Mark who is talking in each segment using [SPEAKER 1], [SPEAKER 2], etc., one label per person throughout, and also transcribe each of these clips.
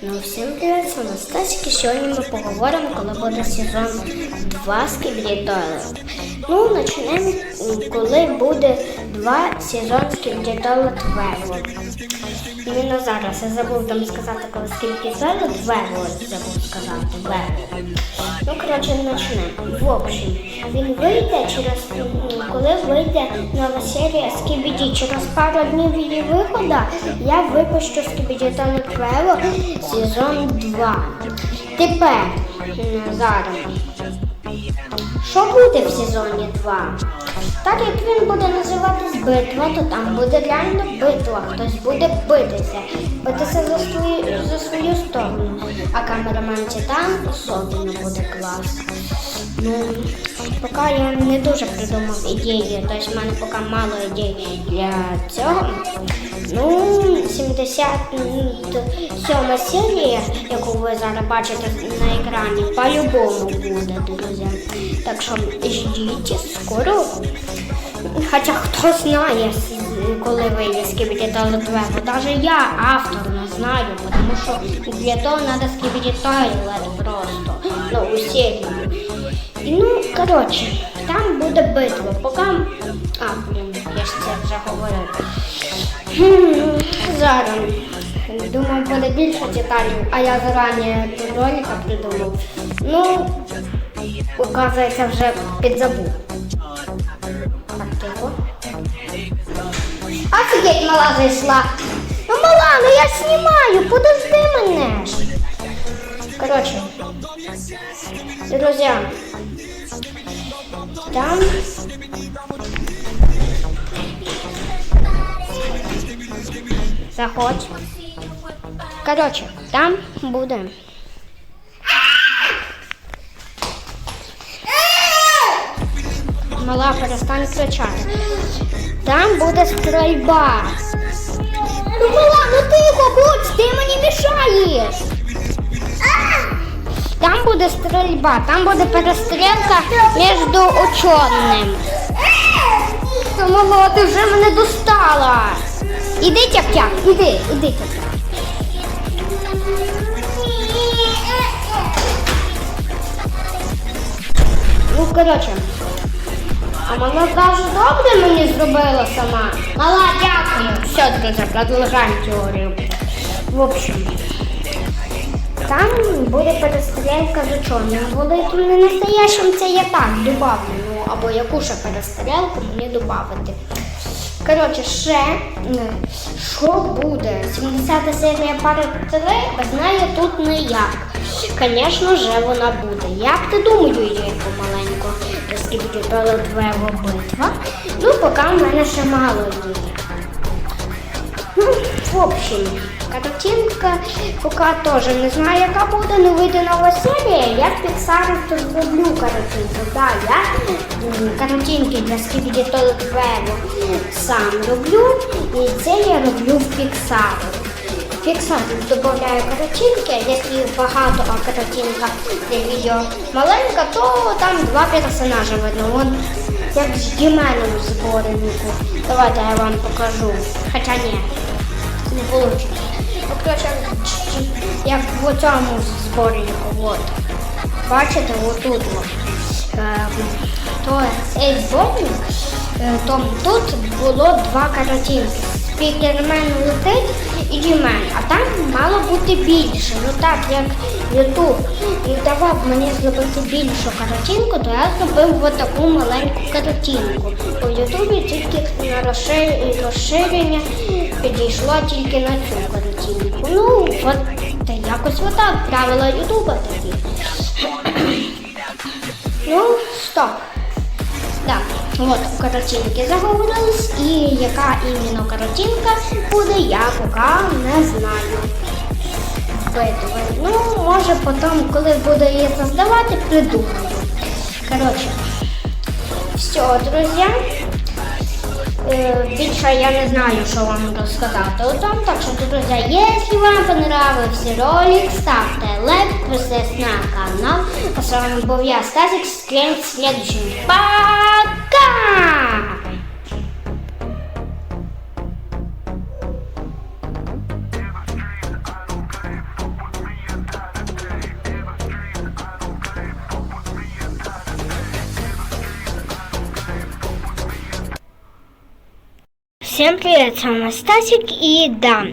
[SPEAKER 1] Ну, всім привіт, з Стасик, і сьогодні ми поговоримо, коли буде сезон 2 Skibidi Toilet. Ну, почнемо, коли буде два сезон Skibidi Toilet Werewolf. Іменно зараз я забув там сказати, коли Skibidi Toilet Werewolf забув сказати. Werewolf. Ну, коротше, почнемо. В общем, він вийде через, коли вийде нова серія Skibidi. Через пару днів її виходу я випущу Skibidi Toilet Werewolf сезон 2. Тепер, зараз. Що буде в сезоні 2? Так як він буде називатись битва, то там буде реально битва. Хтось буде битися. Битися за свою, за свою сторону. А камерамен там особливо буде клас. Ну, поки я не дуже придумав ідеї, тобто в мене поки мало ідей для цього. Ну, 77 серія, яку ви зараз бачите на екрані, по-любому буде, друзі. Так що ждіть скоро. Хоча хто знає, коли вийде скибіді туалет вебу. Навіть я автор знаю, тому що для того треба скибіді просто. Ну, у серію. І, ну, коротше, там буде битва. Поки. А, блін, я ж це вже говорив. Хм, Зараз. Думав, буде більше деталей, а я зарані до ролика придумав. Ну, оказується, вже підзабув. Так, тихо. Офігеть, мала зайшла. Ну, мала, ну я ж знімаю, подожди мене ж. Коротше, друзі, там Заходь. Коротше, там буде. Мала, перестань кричати. Там буде стрільба. Ну, мала, ну тихо будь, ти мені мішаєш. Там буде стрільба, там буде перестрілка між ученим. Та мала, ти вже мене достала. Іди, тяп-тяп, іди, іди, тяп-тяп. Ну, коротше. А мама даже добре мені зробила сама. Мала, дякую. Все, друзі, продовжаємо теорію. В общем, там буде перестрілка з ученим. Великим не настоящим це я так добавлю. Ну, або яку ще перестрілку мені додати. Коротше, ще що буде? 70 серія пари 3, без неї тут ніяк. Звісно ж, вона буде. Як ти думаю, її помаленьку, оскільки пелетвева битва. Ну, поки в мене ще мало її. Ну, в общем, картинка поки теж не знаю, яка буде, але вийде нова серія. Я Pixar то зроблю картинку. Да, я картинки для Toilet Web сам роблю, і це я роблю в Pixar. Pixar додаю картинки, їх багато, а картинка для відео маленька, то там два персонажа видно. Вон як з Діменом зборнику. Давайте я вам покажу. Хоча ні, не вийде. Ну, як в цьому зборнику. От. Бачите, отут. От. Е, то цей зборник, е, то тут було два картинки. Спікермен летить і Дімен, а там мало бути більше. Ну так як Ютуб не давав мені зробити більшу картинку, то я зробив ось таку маленьку картинку. У Ютубі тільки на розширення підійшло тільки на цю картинку. Ну, от та якось отак правила Ютуба такі. Ну, стоп. От картинки заговорились, і яка іменно картинка буде, я поки не знаю. Ну, може потім, коли буду її создавати, придумаю. Коротше, все, друзі. Е, Більше я не знаю, що вам розказати у тому. Так що, друзі, якщо вам понравився ролик, ставте лайк, підписуйтесь на канал. А з вами був я, Стасик, скрин в следующем. Пока! Всім привіт, з вами Стасик і да.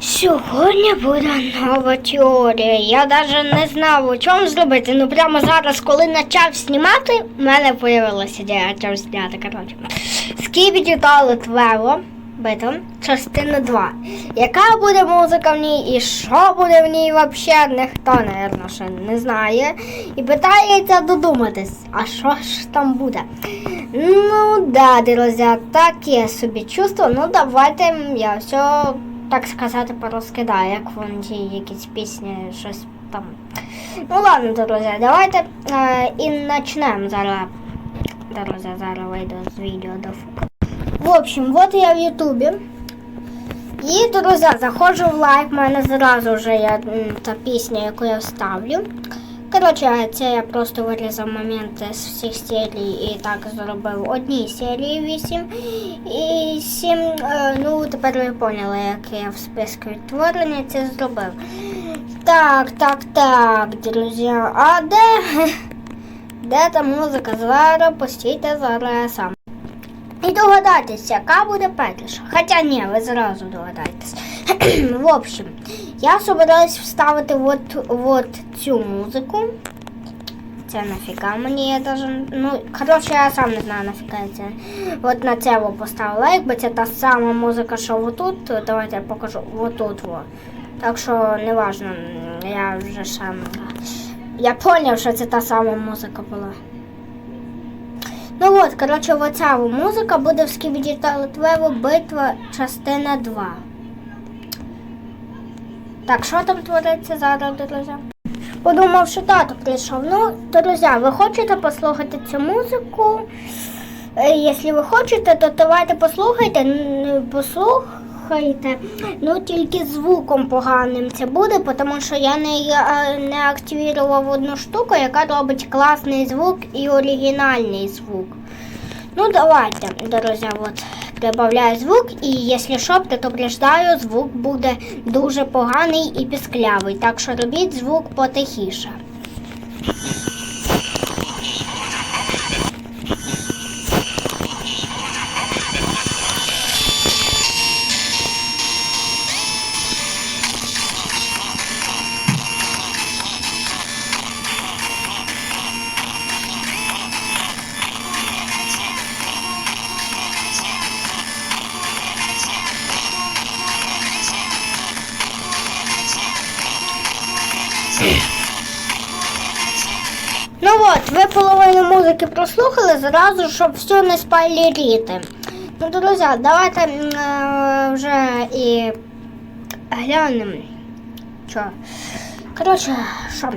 [SPEAKER 1] Сьогодні буде нова теорія. Я навіть не знав, у чому зробити. Ну прямо зараз, коли почав знімати, в мене з'явилася ідея чим зняти. Коротше. Скібіді Лево, битва, частина 2. Яка буде музика в ній і що буде в ній взагалі, ніхто, напевно, ще не знає. І питається додуматись, а що ж там буде. Ну да, друзі, таке собі чувство. Ну давайте я все, так сказати, порозкидаю, як вон ті якісь пісні, щось там. Ну ладно, друзі, давайте е, і почнемо зараз. Друзі, зараз вийду з відео до фука. В общем, вот я в Ютубі. І, друзі, заходжу в лайк, в мене зразу вже є та пісня, яку я вставлю. Коротше, це я просто вирізав моменти з всіх серій і так зробив одній серії 8 і 7. Е, ну, тепер ви поняли, як я в списку відтворення це зробив. Так, так, так, друзі. А де? Де та музика? Зараз постійте зараз сам. І догадайтеся, яка буде перша. Хоча ні, ви зразу догадаєтесь. В общем, я собираюсь вставити от, от цю музику. Це нафіга мені я даже. Ну, коротше, я сам не знаю нафіга це. От на це во поставила лайк, бо це та сама музика, що отут. Давайте я покажу отут. Во. Так що не важно, я вже сам. Я поняв, що це та сама музика була. Ну от, коротше, оця музика буде в Скібіді Талетвево битва частина 2. Так, що там твориться зараз, друзі? Подумав, що тато прийшов. Ну, друзі, ви хочете послухати цю музику? Е, Якщо ви хочете, то давайте послухайте. Н- Послухайте. Ну тільки звуком поганим це буде, тому що я не, е, не активував одну штуку, яка робить класний звук і оригінальний звук. Ну давайте, друзі, от прибавляю звук, і якщо що, предупреждаю, звук буде дуже поганий і пісклявий. Так що робіть звук потихіше. Зразу, щоб все не спойлерити. Ну, друзі, давайте е, вже і глянемо. Що? Коротше, що?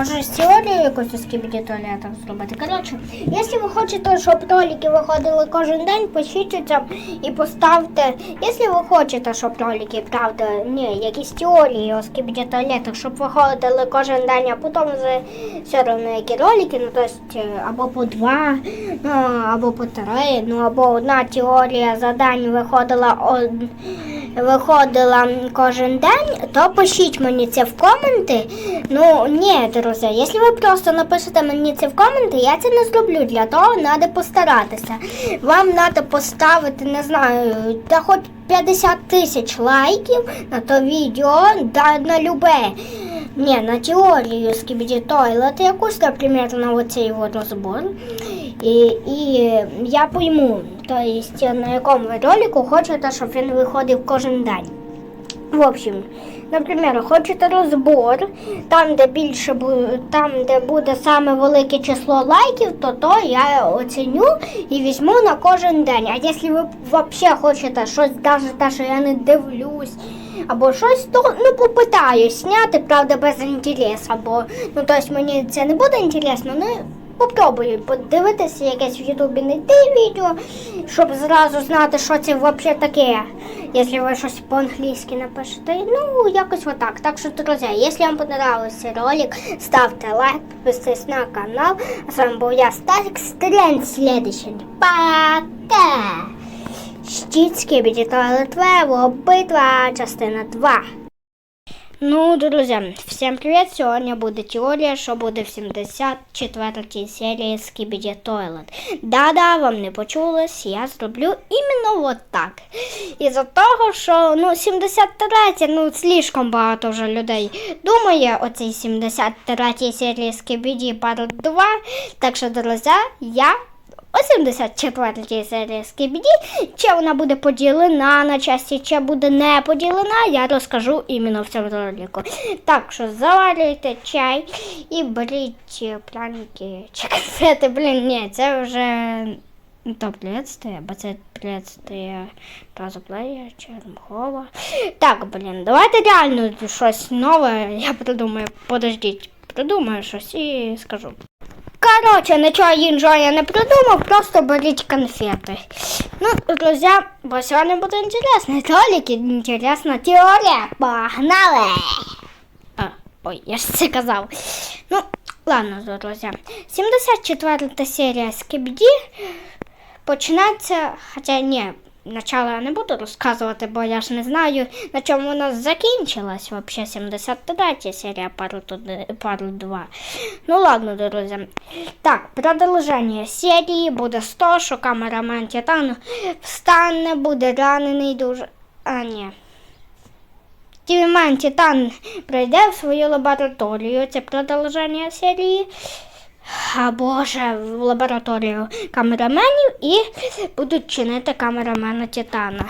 [SPEAKER 1] Може з теорією якусь з туалетом зробити. Коротше, якщо ви хочете, щоб ролики виходили кожен день, пишіть там і поставте. Якщо ви хочете, щоб ролики, правда, ні, якісь теорії о скібіді туалетах, щоб виходили кожен день, а потім все одно які ролики, ну то есть, е, або по два, ну, або по три, ну або одна теорія за день виходила од... виходила кожен день, то пишіть мені це в коменти. Ну ні, друзі, якщо ви просто напишете мені це в коменти, я це не зроблю. Для того треба постаратися. Вам треба поставити, не знаю, та хоч 50 тисяч лайків на то відео, да, на любе. Ні, на теорію Скібіді Тойлет якусь, наприклад, на оцей от розбор. І, і я пойму, то есть, на якому ролику хочете, щоб він виходив кожен день. В общем, наприклад, хочете розбор, там, де більше бу- там, де буде саме велике число лайків, то то я оціню і візьму на кожен день. А якщо ви взагалі хочете щось, навіть те, що я не дивлюсь, або щось, то ну попитаюсь зняти, правда, без інтересу. Бо ну тобто мені це не буде інтересно, ну попробую подивитися якесь в Ютубі те відео, щоб зразу знати, що це взагалі таке. Якщо ви щось по-англійськи напишете, ну якось отак. Так що, друзі, якщо вам понравився ролик, ставте лайк, підписуйтесь на канал. А з вами був я Стасик. Стріляємо следующий. Пока! Щітський бідітали твево, битва, частина 2. Ну, друзі, всім привіт! Сьогодні буде теорія, що буде в 74-й серії Skibidi Toilet. Да-да, вам не почулось, я зроблю іменно от так. Із-за того, що ну, 73 ну, слишком багато вже людей думає о цій 73-й серії Skibidi Part 2. Так що, друзі, я о 74-й серії Скібіді, чи вона буде поділена на часті, чи буде не поділена, я розкажу іменно в цьому ролику. Так що заварюйте чай і беріть пряники чи конфети. Блін, ні, це вже не то приветствие, бо це приветствие разоплея чи. Так, блін, давайте реально щось нове, я придумаю, подождіть, придумаю щось і скажу. Короче, нічого іншого я не придумав, просто беріть конфети. Ну, друзі, бо сьогодні буде інтересний ролик, і інтересна теорія. Погнали! А, ой, я ж це казав. Ну, ладно, друзі. 74 серія Скібді починається, хоча ні, начало я не буду розказувати, бо я ж не знаю, на чому вона закінчилась. Вообще 73 серія пару, пару 2. Ну ладно, друзі. Так, продовження серії буде з того, що камерамен Титану встане, буде ранений дуже. А, ні. Тіман Титан прийде в свою лабораторію. Це продовження серії. А боже, в лабораторію камераменів і будуть чинити камерамена Титана.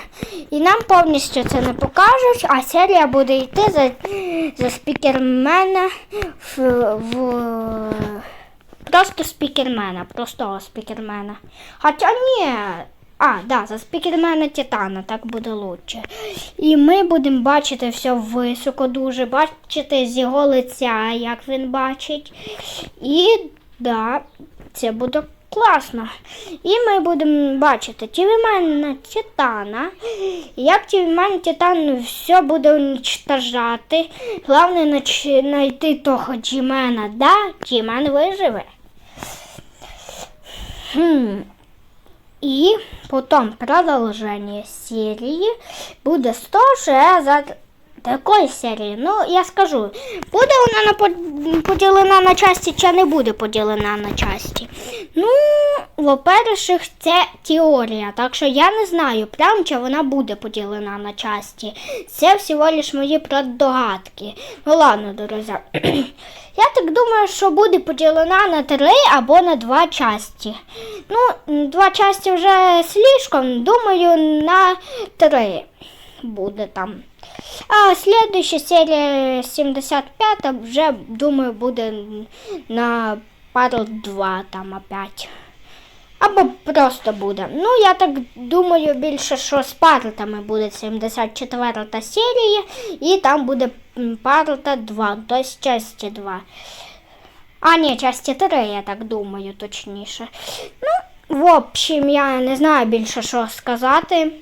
[SPEAKER 1] І нам повністю це не покажуть, а серія буде йти за, за спікермена в, в просто спікермена, простого спікермена. Хоча ні. А, да, за спікермена Титана, так буде лучше. І ми будемо бачити все високо дуже, бачити з його лиця, як він бачить. І да, це буде класно. І ми будемо бачити Тівімана Титана. Як Тівіман Титан все буде уничтожати. Головне знайти того Джімена. Да, Джімен виживе. Хм. І потім продовження серії буде з того, що я за такої серії. Ну, я скажу, буде вона на поділена на часті чи не буде поділена на часті. Ну, во-перше, це теорія, так що я не знаю, прям чи вона буде поділена на часті. Це всього лиш мої преддогадки. Ну ладно, друзі. Я так думаю, що буде поділена на три або на два часті. Ну, два часті вже слишком, думаю, на три буде там. А слідуюча серія 75 вже, думаю, буде на пару два там опять. Або просто буде. Ну, я так думаю, більше, що з партами буде 74 серія, і там буде м, парта 2, тобто часті 2. А, ні, часті 3, я так думаю, точніше. Ну, в общем, я не знаю більше, що сказати.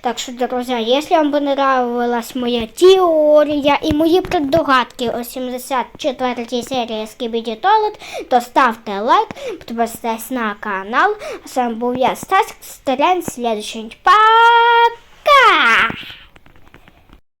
[SPEAKER 1] Так що, друзі, якщо вам понравилась моя теорія і мої предугадки о 74 серії Skibidi Toilet, то ставте лайк, подписывайтесь на канал. С вами був я, Стас Старян. Следующий. Пока!